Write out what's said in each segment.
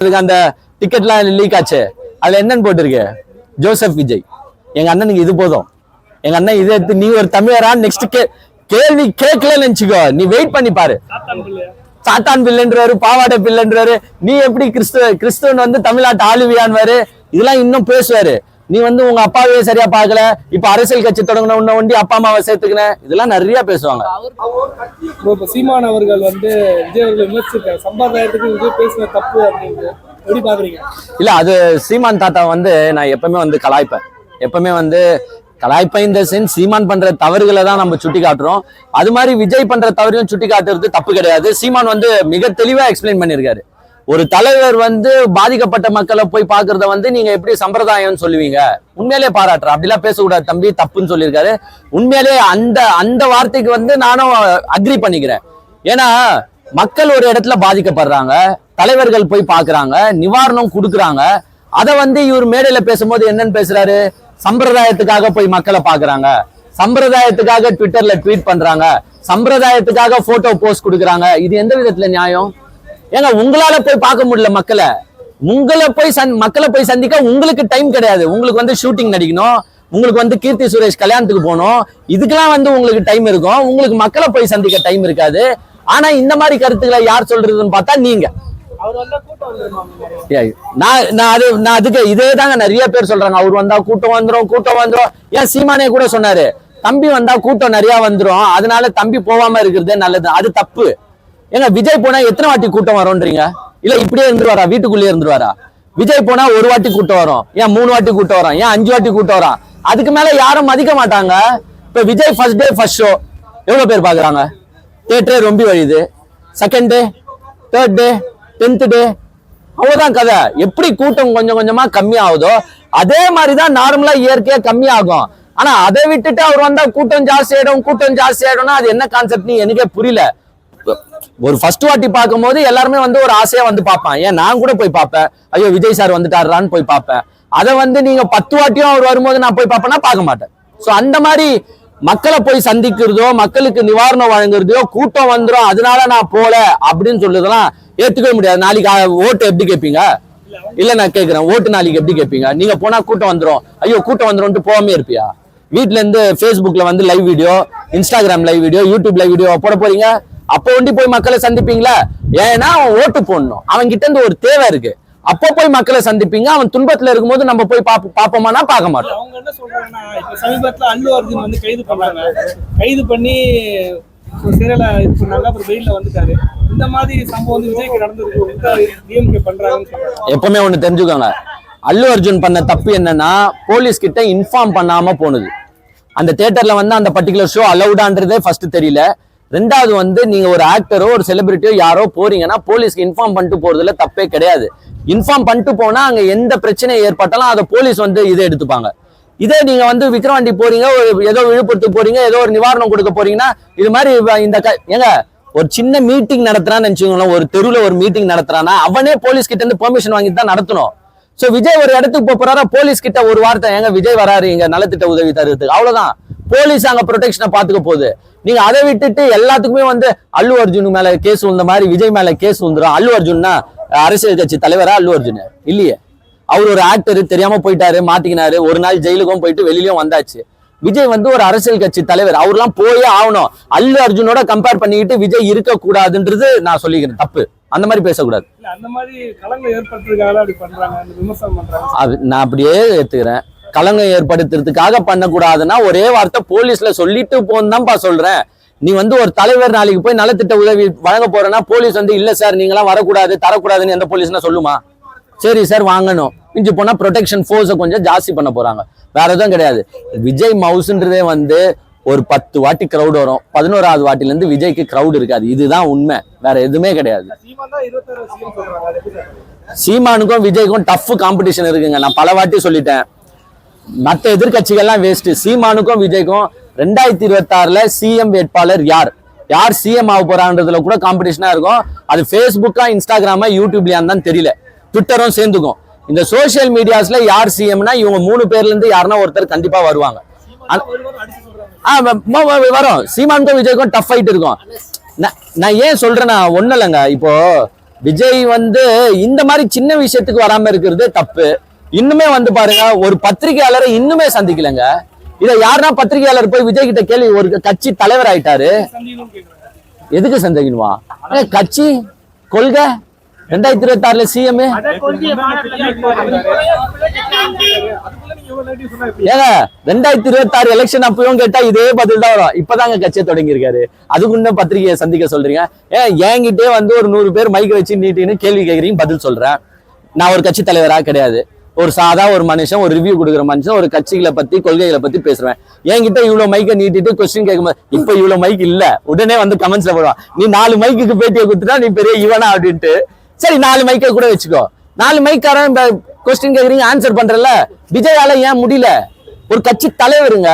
அந்த டிக்கெட்லாம் லீக் ஆச்சு. அதுல என்னன்னு போட்டிருக்கு? ஜோசப் விஜய். எங்க அண்ணனுக்கு இது போதும். எங்க அண்ணன் இதை எடுத்து நீ ஒரு தமிழரா? நெக்ஸ்ட் கே கேள்வி கேட்கலன்னு நினைச்சுக்கோ. நீ வெயிட் பண்ணி பாரு. சாத்தான் பிள்ளைன்றாரு பாவாடை பிள்ளைன்றாரு நீ எப்படி கிறிஸ்துவ கிறிஸ்துவன் வந்து தமிழ்நாட்டு ஆளுவியான்வாரு இதெல்லாம் இன்னும் பேசுவாரு. நீ வந்து உங்க அப்பாவே சரியா பார்க்கல இப்ப அரசியல் கட்சி தொடங்கின உன்ன ஒண்டி அப்பா அம்மாவை சேர்த்துக்கின இதெல்லாம் நிறைய பேசுவாங்க. இப்போ சீமான் அவர்கள் வந்து விஜய் அவர்கள் விமர்சிச்சிருக்காரு சம்பிரதாயத்துக்கு விஜய் பேசுன தப்பு அப்படின்னு எப்படி பாக்குறீங்க இல்ல அது சீமான் தாத்தா வந்து நான் எப்பவுமே வந்து கலாய்ப்பேன். எப்பவுமே வந்து கலாய்ப்பேன் இந்த சென்ஸ் சீமான் பண்ற தவறுகளை தான் நம்ம சுட்டி காட்டுறோம். அது மாதிரி விஜய் பண்ற தவறையும் சுட்டி காட்டுறது தப்பு கிடையாது. சீமான் வந்து மிக தெளிவா எக்ஸ்பிளைன் பண்ணியிருக்காரு. ஒரு தலைவர் வந்து பாதிக்கப்பட்ட மக்களை போய் பாக்குறத வந்து நீங்க எப்படி சம்பிரதாயம்னு சொல்லுவீங்க? உண்மையிலே பாராட்டுற அப்படிலாம் பேசக்கூடாது தம்பி தப்புன்னு சொல்லியிருக்காரு. உண்மையிலே அந்த அந்த வார்த்தைக்கு வந்து நானும் அக்ரி பண்ணிக்கிறேன். ஏன்னா மக்கள் ஒரு இடத்துல பாதிக்கப்படுறாங்க தலைவர்கள் போய் பாக்குறாங்க நிவாரணம் கொடுக்குறாங்க. அதை வந்து இவர் மேடையில பேசும்போது என்னன்னு பேசுறாரு? சம்பிரதாயத்துக்காக போய் மக்களை பாக்குறாங்க சம்பிரதாயத்துக்காக ட்விட்டர்ல ட்வீட் பண்றாங்க. சம்பிரதாயத்துக்காக போட்டோ போஸ்ட் கொடுக்குறாங்க. இது எந்த விதத்துல நியாயம்? ஏங்க உங்களால போய் பார்க்க முடியல மக்களை. உங்களை போய் சந் மக்களை போய் சந்திக்க உங்களுக்கு டைம் கிடையாது. உங்களுக்கு வந்து ஷூட்டிங் நடிக்கணும். உங்களுக்கு வந்து கீர்த்தி சுரேஷ் கல்யாணத்துக்கு போகணும். இதுக்கெல்லாம் வந்து உங்களுக்கு டைம் இருக்கும். உங்களுக்கு மக்களை போய் சந்திக்க டைம் இருக்காது. ஆனா இந்த மாதிரி கருத்துக்களை யார் சொல்றதுன்னு பார்த்தா நீங்க. நான் நான் அது நான் அதுக்கு இதே தாங்க நிறைய பேர் சொல்றாங்க. அவர் வந்தா கூட்டம் வந்துரும் கூட்டம் வந்துரும். ஏன் சீமானே கூட சொன்னாரு தம்பி வந்தா கூட்டம் நிறைய வந்துரும். அதனால தம்பி போகாம இருக்கிறதே நல்லது. அது தப்பு. ஏங்க விஜய் போனா எத்தனை வாட்டி கூட்டம் வரும்ன்றீங்க? இல்ல இப்படியே இருந்துருவாரா? வீட்டுக்குள்ளேயே இருந்துருவாரா? விஜய் போனா ஒரு வாட்டி கூட்டம் வரும். ஏன் மூணு வாட்டி கூட்டம் வரும்? ஏன் அஞ்சு வாட்டி கூட்டம் வரும்? அதுக்கு மேல யாரும் மதிக்க மாட்டாங்க. இப்ப Vijay first day first show எவ்வளவு பேர் பாக்குறாங்க? தேட்டரே ரொம்ப வழியுது second day third day tenth day அவ்வளவுதான் கதை. எப்படி கூட்டம் கொஞ்சம் கொஞ்சமா கம்மி ஆகுதோ அதே மாதிரிதான் நார்மலா இயற்கையா கம்மி ஆகும் ஆனா அதை விட்டுட்டு அவர் வந்தா கூட்டம் ஜாஸ்தி ஆயிடும் கூட்டம் ஜாஸ்தி ஆயிடும்னா அது என்ன கான்செப்ட் எனக்கே புரியல. ஒரு ஃபர்ஸ்ட் வாட்டி பார்க்கும்போது எல்லாருமே வந்து ஒரு ஆசையா வந்து பார்ப்பேன். ஏன் நான் கூட போய் பார்ப்பேன். ஐயோ விஜய் சார் வந்துட்டாரான்னு போய் பார்ப்பேன். அதை வந்து நீங்க பத்து வாட்டியும் அவர் வரும்போது நான் போய் பார்ப்பேன்னா பார்க்க மாட்டேன். ஸோ அந்த மாதிரி மக்களை போய் சந்திக்கிறதோ மக்களுக்கு நிவாரணம் வழங்குறதோ கூட்டம் வந்துரும். அதனால நான் போல அப்படின்னு சொல்லுறதெல்லாம் ஏத்துக்கவே முடியாது. நாளைக்கு ஓட்டு எப்படி கேட்பீங்க? இல்ல நான் கேக்குறேன் ஓட்டு நாளைக்கு எப்படி கேட்பீங்க? நீங்க போனா கூட்டம் வந்துரும். ஐயோ கூட்டம் வந்துரும்ட்டு போகாமே இருப்பியா? வீட்ல இருந்து Facebookல வந்து live video Instagram live video YouTube live video போட போறீங்க? அப்போ ஒண்டி போய் மக்களை சந்திப்பீங்களா? ஏன்னா அவன் ஓட்டு போடணும். அவன் கிட்ட இருந்து ஒரு தேவை இருக்கு. அப்போ போய் மக்களை சந்திப்பீங்க. அவன் துன்பத்துல இருக்கும்போது நம்ம போய் பாப்ப பாப்போமானா பார்க்க மாட்டோம். அவங்க என்ன சொல்றாங்கன்னா இப்ப சமீபத்துல அல்லு அர்ஜுன் வந்து கைது பண்ணாங்க கைது பண்ணி சிறையில இது பண்ணாங்க. அப்புறம் வெயில்ல வந்துட்டாரு. இந்த மாதிரி சம்பவம் வந்து விஜய்க்கு நடந்திருக்கு பண்றாங்கன்னு எப்பவுமே ஒண்ணு தெரிஞ்சுக்கோங்க. அல்லு அர்ஜுன் பண்ண தப்பு என்னன்னா போலீஸ் கிட்ட இன்ஃபார்ம் பண்ணாம போனது. அந்த தியேட்டர்ல வந்து அந்த பர்டிகுலர் ஷோ அலௌடான்றதே ஃபர்ஸ்ட் தெரியல. ரெண்டாவது வந்து நீங்க ஒரு ஆக்டரோ ஒரு செலிபிரிட்டியோ யாரோ போறீங்கன்னா போலீஸ்க்கு இன்ஃபார்ம் பண்ணிட்டு போறதுல தப்பே கிடையாது. இன்ஃபார்ம் பண்ணிட்டு போனா அங்க எந்த பிரச்சனை ஏற்பட்டாலும் அதை போலீஸ் வந்து இதை எடுத்துப்பாங்க. இதே நீங்க வந்து விக்ரவாண்டி போறீங்க ஒரு ஏதோ விழுப்புரத்துக்கு போறீங்க ஏதோ ஒரு நிவாரணம் கொடுக்க போறீங்கன்னா இது மாதிரி இந்த க- ஏங்க ஒரு சின்ன மீட்டிங் நடத்துறான்னு நினைச்சுக்கோங்களேன் ஒரு தெருவில் ஒரு மீட்டிங் நடத்துறான்னா அவனே போலீஸ் கிட்ட இருந்து பெர்மிஷன் வாங்கி தான் நடத்தணும். ஸோ விஜய் ஒரு இடத்துக்கு போக போறாரா போலீஸ் கிட்ட ஒரு வார்த்தை ஏங்க விஜய் வராரு இங்க நலத்திட்ட உதவி தருறதுக்கு அவ்வளவுதான். போலீஸ் அங்க ப்ரொடெக்ஷனை பாத்துக்க போகுது. நீங்க அதை விட்டுட்டு எல்லாத்துக்குமே வந்து அல்லு அர்ஜுன் மேல கேஸ் விழுந்த மாதிரி விஜய் மேல கேஸ் விழுந்துரும் அல்லு அர்ஜுன்னா அரசியல் கட்சி தலைவரா அல்லு அர்ஜுன்? இல்லையே. அவர் ஒரு ஆக்டர் தெரியாம போயிட்டாரு மாட்டிக்கினாரு. ஒரு நாள் ஜெயிலுக்கும் போயிட்டு வெளியிலயும் வந்தாச்சு. விஜய் வந்து ஒரு அரசியல் கட்சி தலைவர். அவர்லாம் போயே ஆகணும். அல்லு அர்ஜுனோட கம்பேர் பண்ணிக்கிட்டு விஜய் இருக்க கூடாதுன்றது நான் சொல்லிக்கிறேன். தப்பு. அந்த மாதிரி பேசக்கூடாது. அந்த மாதிரி அது நான் அப்படியே ஏத்துக்கிறேன். களங்கம் ஏற்படுத்துறதுக்காக பண்ணக்கூடாதுன்னா ஒரே வார்த்தை போலீஸ்ல சொல்லிட்டு போன்னு தான்ப்பா சொல்றேன். நீ வந்து ஒரு தலைவர் நாளைக்கு போய் நலத்திட்ட உதவி வழங்க போறேன்னா போலீஸ் வந்து இல்ல சார் நீங்களாம் வரக்கூடாது தரக்கூடாதுன்னு எந்த போலீஸ்னா சொல்லுமா? சரி சார் வாங்கணும். மிஞ்சி போனா ப்ரொடெக்ஷன் ஃபோர்ஸை கொஞ்சம் ஜாஸ்தி பண்ண போறாங்க. வேற எதுவும் கிடையாது. விஜய் மவுஸ்ன்றதே வந்து ஒரு பத்து வாட்டி க்ரௌட் வரும். பதினோராவது வாட்டில இருந்து விஜய்க்கு க்ரௌட் இருக்காது. இதுதான் உண்மை. வேற எதுவுமே கிடையாது. சீமானுக்கும் விஜய்க்கும் டஃப் காம்படிஷன் இருக்குங்க. நான் பல வாட்டி சொல்லிட்டேன். மற்ற எதிர்க்கட்சிகள்லாம் வேஸ்ட் சீமானுக்கும் விஜய்க்கும் ரெண்டாயிரத்தி இருபத்தி ஆறுல சிஎம் வேட்பாளர் யார்? யார் சிஎம் ஆக போறான்றதுல கூட காம்படிஷனா இருக்கும். அது ஃபேஸ்புக்கா இன்ஸ்டாகிராமா யூடியூப்லயான்னு தான் தெரியல. ட்விட்டரும் சேர்ந்துக்கும். இந்த சோஷியல் மீடியாஸ்ல யார் சிஎம்னா இவங்க மூணு பேர்ல இருந்து யாருன்னா ஒருத்தர் கண்டிப்பா வருவாங்க. வரும். சீமானுக்கும் விஜய்க்கும் டஃப் ஃபைட் இருக்கும். நான் ஏன் சொல்றேன்னா ஒண்ணும் இல்லைங்க. இப்போ விஜய் வந்து இந்த மாதிரி சின்ன விஷயத்துக்கு வராம இருக்கிறது தப்பு. இன்னுமே வந்து பாருங்க ஒரு பத்திரிகையாளரை இன்னுமே சந்திக்கலங்க. இதை யாருன்னா பத்திரிகையாளர் போய் விஜய் கிட்ட கேள்வி ஒரு கட்சி தலைவர் ஆயிட்டாரு. எதுக்கு சந்திக்கணுமா கட்சி கொள்கை ரெண்டாயிரத்தி இருபத்தி ஆறுல சிஎம் ஏங்க ரெண்டாயிரத்தி இருபத்தி ஆறு எலெக்ஷன் அப்பயும் கேட்டா இதே பதில் தான் வரும். இப்பதாங்க கட்சியை தொடங்கி இருக்காரு அதுக்கு இன்னும் பத்திரிகையை சந்திக்க சொல்றீங்க. ஏன் என்கிட்டே வந்து ஒரு நூறு பேர் மைக் வச்சு நீட்டின்னு கேள்வி கேட்குறீங்க பதில் சொல்றேன். நான் ஒரு கட்சி தலைவரா கிடையாது. ஒரு சாதா ஒரு மனுஷன் ஒரு ரிவ்யூ கொடுக்குற மனுஷன் ஒரு கட்சிகளை பத்தி கொள்கைகளை பத்தி பேசுறேன் என்கிட்ட இவ்வளவு மைக்கை நீட்டிட்டு கொஸ்டின் கேட்கும்போது இப்ப இவ்வளவு மைக் இல்ல. உடனே வந்து கமெண்ட்ஸ்ல போடுவான் நீ நாலு மைக்குக்கு பேட்டியை கொடுத்துட்டா நீ பெரிய இவனா? அப்படின்ட்டு. சரி நாலு மைக்கை கூட வச்சுக்கோ. நாலு மைக்காரன் கொஸ்டின் கேக்குறீங்க ஆன்சர் பண்றல விஜயால ஏன் முடியல? ஒரு கட்சி தலைவருங்க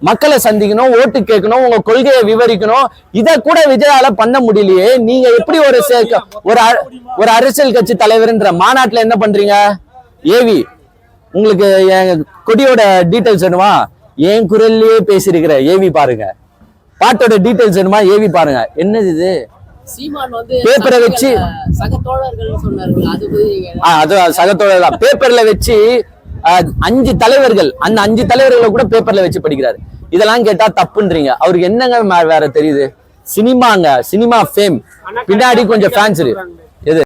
மக்களை சந்திக்கணும் ஓட்டு கேட்கணும் உங்க கொள்கையை விவரிக்கணும். இத கூட விஜயால பண்ண முடியலையே. நீங்க எப்படி ஒரு ஒரு அ- ஒரு அரசியல் கட்சி தலைவர்ன்ற மாநாட்டுல என்ன பண்றீங்க? ஏவி உங்களுக்கு என் கொடியோட டீடைல்ஸ் வேணுமா? என் குரல்லையே பேசியிருக்கிற ஏவி பாருங்க. பாட்டோட டீடைல்ஸ் வேணுமா? ஏவி பாருங்க. என்னது இது? சீமான் வந்து பேப்பரை வச்சு- அது சகத்தோட தான். பேப்பர்ல வச்சு அஞ்சு தலைவர்கள் அந்த அஞ்சு தலைவர்களை கூட பேப்பர்ல வச்சு படிக்கிறாரு. இதெல்லாம் கேட்டா தப்புன்றீங்க. அவருக்கு என்னங்க வேற தெரியுது? சினிமாங்க சினிமா ஃபேம் பின்னாடி கொஞ்சம் ஃபேன்ஸ் இருக்கு